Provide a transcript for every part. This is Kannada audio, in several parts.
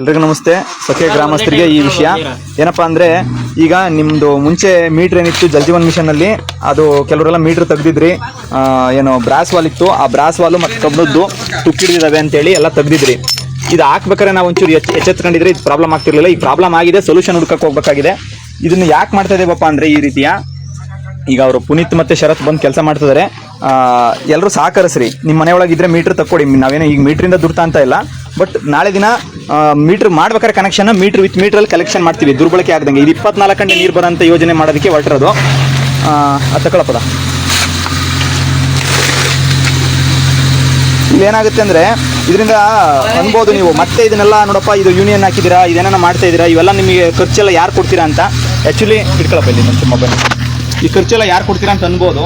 ಎಲ್ರಿಗೂ ನಮಸ್ತೆ. ಸಖೆ ಗ್ರಾಮಸ್ಥರಿಗೆ ಈ ವಿಷಯ. ಏನಪ್ಪಾ ಅಂದ್ರೆ ಈಗ ನಿಮ್ದು ಮುಂಚೆ ಮೀಟರ್ ಏನಿತ್ತು ಜಲ್ ಜೀವನ್ ಮಿಷನ್ ಅಲ್ಲಿ ಅದು ಕೆಲವರೆಲ್ಲ ಮೀಟರ್ ತೆಗ್ದಿದ್ರಿ. ಏನು ಬ್ರಾಸ್ ವಾಲ್ ಇತ್ತು. ಆ ಬ್ರಾಸ್ ವಾಲು ಮತ್ತೆ ಕಬ್ಬದ್ದು ತುಕ್ಕಿಡಿದಾವೆ ಅಂತೇಳಿ ಎಲ್ಲ ತೆಗ್ದಿದ್ರಿ. ಇದು ಹಾಕ್ಬೇಕಾದ್ರೆ ನಾವು ಒಂಚೂರು ಎಚ್ ಎಚ್ಚೆತ್ಕೊಂಡಿದ್ರೆ ಇದು ಪ್ರಾಬ್ಲಮ್ ಆಗ್ತಿರ್ಲಿಲ್ಲ. ಈ ಪ್ರಾಬ್ಲಮ್ ಆಗಿದೆ ಸೊಲ್ಯೂಷನ್ ಹುಡ್ಕಕ್ಕೆ ಹೋಗ್ಬೇಕಾಗಿದೆ. ಇದನ್ನ ಯಾಕೆ ಮಾಡ್ತಾ ಇದೇವಪ್ಪ ಅಂದ್ರೆ ಈ ರೀತಿಯ ಈಗ ಅವರು ಪುನೀತ್ ಮತ್ತೆ ಶರತ್ ಬಂದು ಕೆಲಸ ಮಾಡ್ತಿದ್ದಾರೆ ಎಲ್ಲರೂ ಸಹಕರಿಸ್ರಿ. ನಿಮ್ಮ ಮನೆಯೊಳಗಿದ್ರೆ ಮೀಟರ್ ತಕ್ಕೊಡಿ. ನಾವೇನೋ ಈಗ ಮೀಟ್ರಿಂದ ದುಡ್ತಾ ಅಂತ ಇಲ್ಲ. ಬಟ್ ನಾಳೆ ದಿನ ಮೀಟರ್ ಮಾಡ್ಬೇಕಾದ್ರೆ ಕನೆಕ್ಷನ್ ಮೀಟರ್ ವಿತ್ ಮೀಟ್ರಲ್ಲಿ ಕಲೆಕ್ಷನ್ ಮಾಡ್ತೀವಿ. ದುರ್ಬಳಕೆ ಆಗದಂಗೆ. ಇದು ಇಪ್ಪತ್ನಾಲ್ಕು ಗಂಟೆ ನೀರು ಬರೋಂಥ ಯೋಜನೆ ಮಾಡೋದಕ್ಕೆ ಹೊರಟಿರೋದು. ಇಲ್ಲಿ ಏನಾಗುತ್ತೆ ಅಂದ್ರೆ, ಇದರಿಂದ ಅನ್ಬೋದು ನೀವು. ಮತ್ತೆ ಇದನ್ನೆಲ್ಲ ನೋಡಪ್ಪ, ಇದು ಯೂನಿಯನ್ ಹಾಕಿದ್ದೀರಾ ಇದೇನ ಮಾಡ್ತಾ ಇದ್ದೀರಾ, ಇವೆಲ್ಲ ನಿಮಗೆ ಖರ್ಚೆಲ್ಲ ಯಾರು ಕೊಡ್ತೀರಾ ಅಂತ ಆ್ಯಕ್ಚುಲಿ ಇಟ್ಕೊಳಪ್ಪ ಇಲ್ಲಿ ನಮ್ಮ ಮೊಬೈಲ್ ಈ ಖರ್ಚೆಲ್ಲ ಯಾರು ಕೊಡ್ತೀರಾ ಅಂತ ಅನ್ಬೋದು.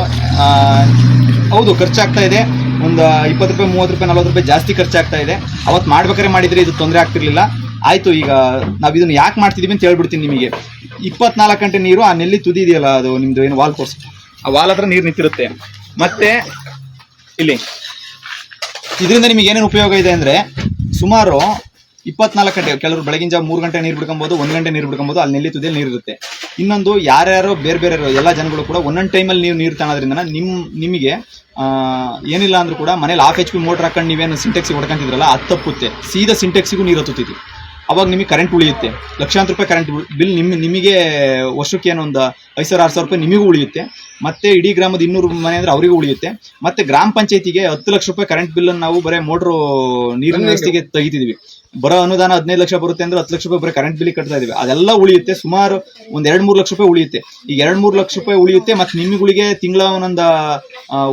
ಹೌದು, ಖರ್ಚಾಗ್ತಾ ಇದೆ. ಒಂದು ಇಪ್ಪತ್ತು ರೂಪಾಯಿ, ಮೂವತ್ತು ರೂಪಾಯಿ, ನಲ್ವತ್ತು ರೂಪಾಯಿ ಜಾಸ್ತಿ ಖರ್ಚಾಗ್ತಾ ಇದೆ. ಅವತ್ತು ಮಾಡ್ಬೇಕಾದ್ರೆ ಮಾಡಿದ್ರೆ ಇದು ತೊಂದರೆ ಆಗ್ತಿರ್ಲಿಲ್ಲ. ಆಯಿತು, ಈಗ ನಾವು ಇದನ್ನು ಯಾಕೆ ಮಾಡ್ತಿದ್ದೀವಿ ಅಂತ ಹೇಳ್ಬಿಡ್ತೀನಿ ನಿಮಗೆ. ಇಪ್ಪತ್ನಾಲ್ಕು ಗಂಟೆ ನೀರು ಆ ನೆಲ್ಲಿ ತುದಿ ಇದೆಯಲ್ಲ ಅದು ನಿಮ್ಮದು ಏನು ವಾಲ್ ಕೋರ್ಸ್? ಆ ವಾಲ್ ಹತ್ರ ನೀರು ನಿಂತಿರುತ್ತೆ. ಮತ್ತೆ ಇಲ್ಲಿ, ಇದರಿಂದ ನಿಮಗೆ ಏನೇನು ಉಪಯೋಗ ಇದೆ ಅಂದರೆ ಸುಮಾರು ಇಪ್ಪತ್ನಾಲ್ಕು ಗಂಟೆ, ಕೆಲವರು ಬೆಳಗಿನ ಜಾವ ಮೂರು ಗಂಟೆ ನೀರು ಬಿಡ್ಕೊಬೋದು, ಒಂದು ಗಂಟೆ ನೀರು ಬಿಡ್ಕೊಬೋದು, ಅಲ್ಲಿ ನೆಲ್ಲಿ ತುದಿಯಲ್ಲಿ ನೀರು ಇರುತ್ತೆ. ಇನ್ನೊಂದು ಯಾರ್ಯಾರೋ ಬೇರೆ ಬೇರೆ ಎಲ್ಲ ಜನಗಳು ಕೂಡ ಒಂದೊಂದು ಟೈಮಲ್ಲಿ ನೀವು ನೀರು ತಾಣೋದ್ರಿಂದ ನಿಮ್ಮ ನಿಮಗೆ ಏನಿಲ್ಲ ಅಂದ್ರೂ ಕೂಡ ಮನೇಲಿ ಹಾಫ್ ಎಚ್ ಪಿ ಮೋಟರ್ ಹಾಕೊಂಡು ನೀವೇನು ಸಿಂಟೆಕ್ಸಿಗೆ ಹೊಡ್ಕೊಂತಿದ್ರಲ್ಲ, ಅದು ತಪ್ಪುತ್ತೆ. ಸೀದಾ ಸಿಂಟೆಕ್ಸಿಗೂ ನೀರು ಹತ್ತುತ್ತಿತ್ತು ಅವಾಗ ನಿಮಗೆ ಕರೆಂಟ್ ಉಳಿಯುತ್ತೆ. ಲಕ್ಷಾಂತರ ರೂಪಾಯಿ ಕರೆಂಟ್ ಬಿಲ್ ನಿಮ್ಮ ನಿಮಗೆ ವರ್ಷಕ್ಕೆ ಏನೋ ಒಂದು ಐದು ಸಾವಿರ ಆರು ಸಾವಿರ ರೂಪಾಯಿ ನಿಮಗೂ ಉಳಿಯುತ್ತೆ. ಮತ್ತೆ ಇಡೀ ಗ್ರಾಮದ ಇನ್ನೂರು ಮನೆ ಅಂದ್ರೆ ಅವರಿಗೂ ಉಳಿಯುತ್ತೆ. ಮತ್ತೆ ಗ್ರಾಮ ಪಂಚಾಯತಿಗೆ ಹತ್ತು ಲಕ್ಷ ರೂಪಾಯಿ ಕರೆಂಟ್ ಬಿಲ್ ಅನ್ನು ನಾವು ಬರೀ ಮೋಟ್ರು ನೀರಿನ ವ್ಯವಸ್ಥೆಗೆ ತೆಗಿತಿದ್ವಿ ಬರೋ ಅನುದಾನ ಹದಿನೈದು ಲಕ್ಷ ಬರುತ್ತೆ ಅಂದ್ರೆ ಹತ್ತು ಲಕ್ಷ ರೂಪಾಯಿ ಬರೀ ಕರೆಂಟ್ ಬಿಲ್ ಕಟ್ತಾ ಇದೀವಿ ಅದೆಲ್ಲ ಉಳಿಯುತ್ತೆ. ಸುಮಾರು ಒಂದ್ ಎರಡು ಮೂರು ಲಕ್ಷ ರೂಪಾಯಿ ಉಳಿಯುತ್ತೆ. ಈಗ ಎರಡು ಮೂರು ಲಕ್ಷ ರೂಪಾಯಿ ಉಳಿಯುತ್ತೆ ಮತ್ತೆ ನಿಮ್ಗಳಿಗೆ ತಿಂಗಳ ಒಂದೊಂದು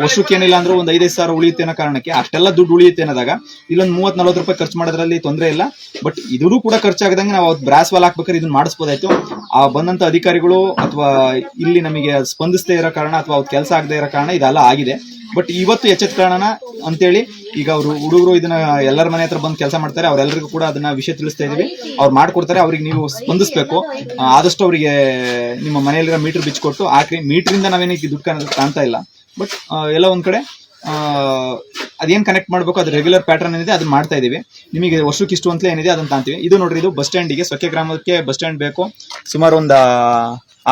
ವರ್ಷಕ್ಕೆ ಏನಿಲ್ಲ ಅಂದ್ರೆ ಒಂದು ಐದೈದು ಸಾವಿರ ಉಳಿಯುತ್ತೆ ಅನ್ನೋ ಕಾರಣಕ್ಕೆ ಅಷ್ಟೆಲ್ಲ ದುಡ್ಡು ಉಳಿಯುತ್ತೆ ಅನ್ನೋದಾಗ ಇಲ್ಲೊಂದು ಮೂವತ್ ನಲ್ವತ್ತು ರೂಪಾಯಿ ಖರ್ಚು ಮಾಡೋದ್ರಲ್ಲಿ ತೊಂದರೆ ಇಲ್ಲ. ಬಟ್ ಇದರೂ ಕೂಡ ಖರ್ಚಾಗದಂಗೆ ನಾವು ಬ್ರಾಸ್ ವಾಲ್ ಹಾಕ್ಬೇಕಾದ್ರೆ ಇದನ್ನ ಮಾಡಿಸ್ಬೋದಾಯ್ತು. ಆ ಬಂದಂತ ಅಧಿಕಾರಿಗಳು ಅಥವಾ ಇಲ್ಲಿ ನಮಗೆ ಸ್ಪಂದಿಸದೇ ಇರೋ ಕಾರಣ ಅಥವಾ ಅವ್ರ ಕೆಲಸ ಆಗದೆ ಇರೋ ಕಾರಣ ಇದೆಲ್ಲ ಆಗಿದೆ. ಬಟ್ ಇವತ್ತು ಎಚ್ಚೆತ್ಕೊಳ್ಳೋಣ ಅಂತೇಳಿ ಈಗ ಅವರು ಹುಡುಗರು ಇದನ್ನ ಎಲ್ಲರ ಮನೆ ಹತ್ರ ಬಂದು ಕೆಲಸ ಮಾಡ್ತಾರೆ. ಅವರೆಲ್ಲರಿಗೂ ಕೂಡ ಅದನ್ನ ವಿಷಯ ತಿಳಿಸ್ತಾ ಇದೀವಿ. ಅವ್ರು ಮಾಡ್ಕೊಡ್ತಾರೆ, ಅವ್ರಿಗೆ ನೀವು ಸ್ಪಂದಿಸ್ಬೇಕು. ಆದಷ್ಟು ಅವರಿಗೆ ನಿಮ್ಮ ಮನೆಯಲ್ಲಿರೋ ಮೀಟರ್ ಬಿಚ್ಕೊಟ್ಟು ಹಾಕಿ ಮೀಟ್ರಿಂದ ನಾವೇನಕ್ಕೆ ದುಡ್ಡು ಕಾಣ- ಕಾಣ್ತಾ ಇಲ್ಲ. ಬಟ್ ಎಲ್ಲ ಒಂದ್ ಕಡೆ ಅದೇನ್ ಕನೆಕ್ಟ್ ಮಾಡಬೇಕು? ಅದು ರೆಗ್ಯುಲರ್ ಪ್ಯಾಟರ್ನ್ ಏನಿದೆ ಅದನ್ನ ಮಾಡ್ತಾ ಇದೀವಿ. ನಿಮಗೆ ವರ್ಷಕ್ಕೆ ಇಷ್ಟು ಅಂತಲೇ ಏನಿದೆ ಅದನ್ನ ತಾಂತೀವಿ. ಇದು ನೋಡ್ರಿ, ಇದು ಬಸ್ ಸ್ಟ್ಯಾಂಡಿಗೆ ಸೊಕ್ಕೆ ಗ್ರಾಮಕ್ಕೆ ಬಸ್ ಸ್ಟ್ಯಾಂಡ್ ಬೇಕು. ಸುಮಾರು ಒಂದು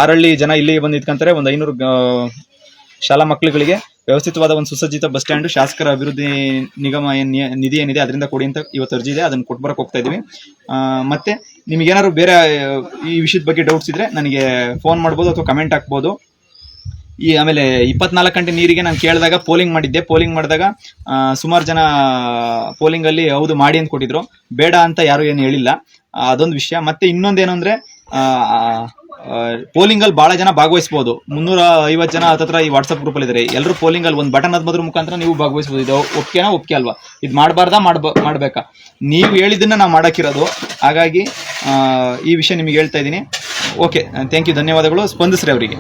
ಆರಳ್ಳಿ ಜನ ಇಲ್ಲಿ ಬಂದು ನಿಂತ್ಕೊಂತಾರೆ. ಒಂದು ಐನೂರು ಶಾಲಾ ಮಕ್ಕಳುಗಳಿಗೆ ವ್ಯವಸ್ಥಿತವಾದ ಒಂದು ಸುಸಜ್ಜಿತ ಬಸ್ ಸ್ಟ್ಯಾಂಡ್ ಶಾಸಕರ ಅಭಿವೃದ್ಧಿ ನಿಗಮ ನಿಧಿ ಏನಿದೆ, ಅದರಿಂದ ಕೊಡಿ ಅಂತ ಇವತ್ತು ಅರ್ಜಿ ಇದೆ. ಅದನ್ನ ಕೊಟ್ಟು ಬರಕ್ಕೆ ಹೋಗ್ತಾ ಇದೀವಿ. ಮತ್ತೆ ನಿಮ್ಗೆ ಏನಾದ್ರು ಬೇರೆ ಈ ವಿಷಯದ ಬಗ್ಗೆ ಡೌಟ್ಸ್ ಇದ್ರೆ ನನಗೆ ಫೋನ್ ಮಾಡ್ಬೋದು ಅಥವಾ ಕಮೆಂಟ್ ಹಾಕ್ಬೋದು. ಈ ಆಮೇಲೆ ಇಪ್ಪತ್ನಾಲ್ಕು ಗಂಟೆ ನೀರಿಗೆ ನಾನು ಕೇಳಿದಾಗ ಪೋಲಿಂಗ್ ಮಾಡಿದ್ದೆ. ಪೋಲಿಂಗ್ ಮಾಡಿದಾಗ ಸುಮಾರು ಜನ ಪೋಲಿಂಗ್ ಅಲ್ಲಿ ಹೌದು ಮಾಡಿ ಅಂತ ಕೊಟ್ಟಿದ್ರು. ಬೇಡ ಅಂತ ಯಾರು ಏನು ಹೇಳಿಲ್ಲ. ಅದೊಂದು ವಿಷಯ. ಮತ್ತೆ ಇನ್ನೊಂದೇನು ಅಂದ್ರೆ ಪೋಲಿಂಗ್ ಅಲ್ಲಿ ಬಹಳ ಜನ ಭಾಗವಹಿಸಬಹುದು ಮುನ್ನೂರ ಐವತ್ತು ಜನ ಹತ್ರ ಈ ವಾಟ್ಸ್ಆಪ್ ಗ್ರೂಪ್ ಅಲ್ಲಿ ಇದ್ದಾರೆ ಎಲ್ಲರೂ ಪೋಲಿಂಗ್ ಅಲ್ಲಿ ಒಂದು ಬಟನ್ ಅದ್ಮದ್ರ ಮುಖಾಂತರ ನೀವು ಭಾಗವಹಿಸಬಹುದು ಇದು ಒಪ್ಕೆನಾ ಒಪ್ಕೆ ಅಲ್ವಾ? ಇದು ಮಾಡಬಾರ್ದಾ ಮಾಡ್ಬ, ಮಾಡ್ಬೇಕಾ? ನೀವು ಹೇಳಿದ್ದನ್ನ ನಾವು ಮಾಡಕ್ಕಿರೋದು. ಹಾಗಾಗಿ ಈ ವಿಷಯ ನಿಮಗೆ ಹೇಳ್ತಾ ಇದ್ದೀನಿ. ಓಕೆ ಥ್ಯಾಂಕ್ ಯು ಧನ್ಯವಾದಗಳು. ಸ್ಪಂದಿಸ್ರಿ ಅವರಿಗೆ.